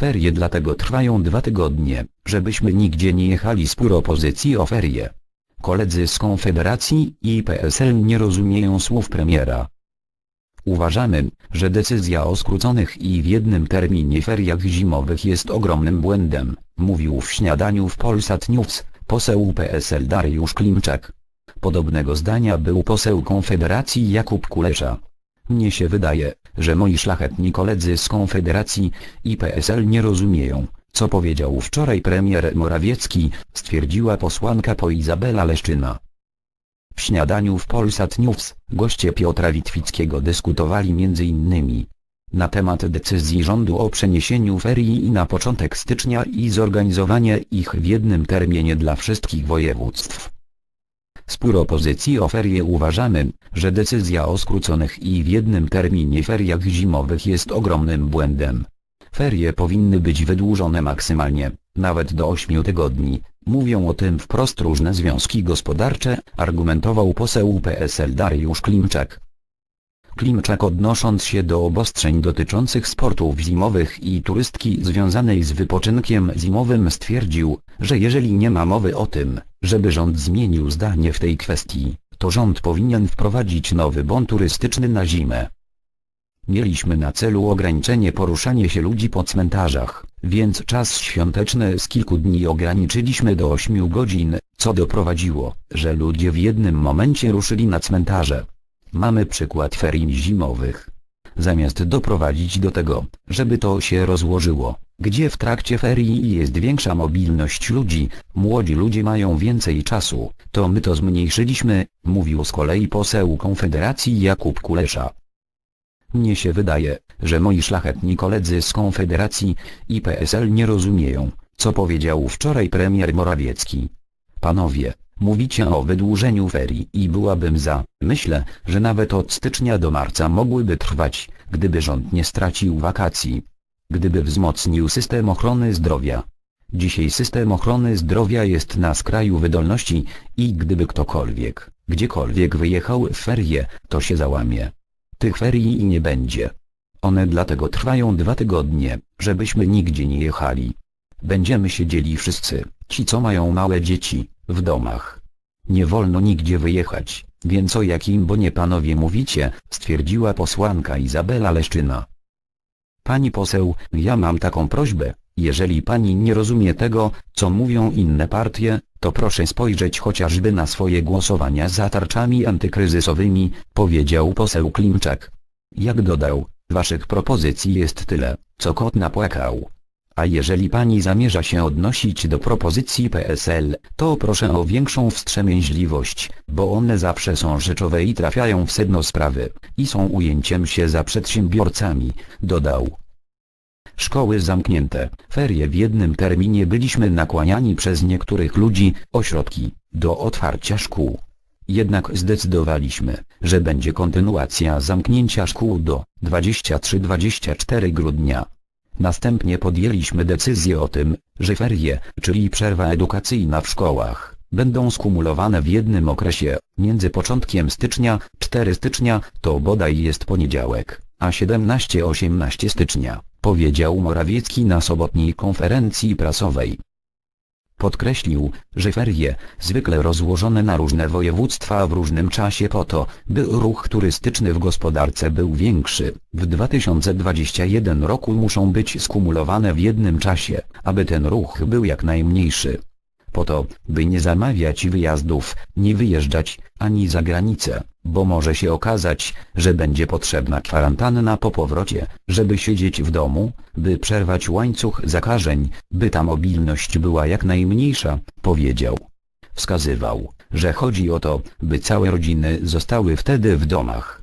Ferie dlatego trwają dwa tygodnie, żebyśmy nigdzie nie jechali z propozycji o ferie. Koledzy z Konfederacji i PSL nie rozumieją słów premiera. Uważamy, że decyzja o skróconych i w jednym terminie feriach zimowych jest ogromnym błędem, mówił w śniadaniu w Polsat News, poseł PSL Dariusz Klimczak. Podobnego zdania był poseł Konfederacji Jakub Kulesza. Mnie się wydaje, że moi szlachetni koledzy z Konfederacji i PSL nie rozumieją, co powiedział wczoraj premier Morawiecki, stwierdziła posłanka po Izabela Leszczyna. W śniadaniu w Polsat News goście Piotra Witwickiego dyskutowali m.in. na temat decyzji rządu o przeniesieniu ferii na początek stycznia i zorganizowanie ich w jednym terminie dla wszystkich województw. Z propozycji o ferie uważamy, że decyzja o skróconych i w jednym terminie feriach zimowych jest ogromnym błędem. Ferie powinny być wydłużone maksymalnie, nawet do 8 tygodni, mówią o tym wprost różne związki gospodarcze, argumentował poseł PSL Dariusz Klimczak. Klimczak odnosząc się do obostrzeń dotyczących sportów zimowych i turystki związanej z wypoczynkiem zimowym stwierdził, że jeżeli nie ma mowy o tym, żeby rząd zmienił zdanie w tej kwestii, to rząd powinien wprowadzić nowy bon turystyczny na zimę. Mieliśmy na celu ograniczenie poruszania się ludzi po cmentarzach, więc czas świąteczny z kilku dni ograniczyliśmy do 8 godzin, co doprowadziło, że ludzie w jednym momencie ruszyli na cmentarze. Mamy przykład ferii zimowych. Zamiast doprowadzić do tego, żeby to się rozłożyło, gdzie w trakcie ferii jest większa mobilność ludzi, młodzi ludzie mają więcej czasu, to my to zmniejszyliśmy, mówił z kolei poseł Konfederacji Jakub Kulesza. Mnie się wydaje, że moi szlachetni koledzy z Konfederacji i PSL nie rozumieją, co powiedział wczoraj premier Morawiecki. Panowie, mówicie o wydłużeniu ferii i byłabym za, myślę, że nawet od stycznia do marca mogłyby trwać, gdyby rząd nie stracił wakacji. Gdyby wzmocnił system ochrony zdrowia. Dzisiaj system ochrony zdrowia jest na skraju wydolności i gdyby ktokolwiek, gdziekolwiek wyjechał w ferie, to się załamie. Tych ferii nie będzie. One dlatego trwają dwa tygodnie, żebyśmy nigdzie nie jechali. Będziemy siedzieli wszyscy, ci co mają małe dzieci, w domach. Nie wolno nigdzie wyjechać, więc o jakim bonie panowie mówicie, stwierdziła posłanka Izabela Leszczyna. Pani poseł, ja mam taką prośbę, jeżeli pani nie rozumie tego, co mówią inne partie, to proszę spojrzeć chociażby na swoje głosowania za tarczami antykryzysowymi, powiedział poseł Klimczak. Jak dodał, waszych propozycji jest tyle, co kot napłakał. A jeżeli pani zamierza się odnosić do propozycji PSL, to proszę o większą wstrzemięźliwość, bo one zawsze są rzeczowe i trafiają w sedno sprawy, i są ujęciem się za przedsiębiorcami, dodał. Szkoły zamknięte, ferie w jednym terminie byliśmy nakłaniani przez niektórych ludzi, ośrodki, do otwarcia szkół. Jednak zdecydowaliśmy, że będzie kontynuacja zamknięcia szkół do 23-24 grudnia. Następnie podjęliśmy decyzję o tym, że ferie, czyli przerwa edukacyjna w szkołach, będą skumulowane w jednym okresie, między początkiem stycznia, 4 stycznia, to bodaj jest poniedziałek, a 17-18 stycznia, powiedział Morawiecki na sobotniej konferencji prasowej. Podkreślił, że ferie, zwykle rozłożone na różne województwa w różnym czasie po to, by ruch turystyczny w gospodarce był większy, w 2021 roku muszą być skumulowane w jednym czasie, aby ten ruch był jak najmniejszy. Po to, by nie zamawiać wyjazdów, nie wyjeżdżać, ani za granicę, bo może się okazać, że będzie potrzebna kwarantanna po powrocie, żeby siedzieć w domu, by przerwać łańcuch zakażeń, by ta mobilność była jak najmniejsza, powiedział. Wskazywał, że chodzi o to, by całe rodziny zostały wtedy w domach.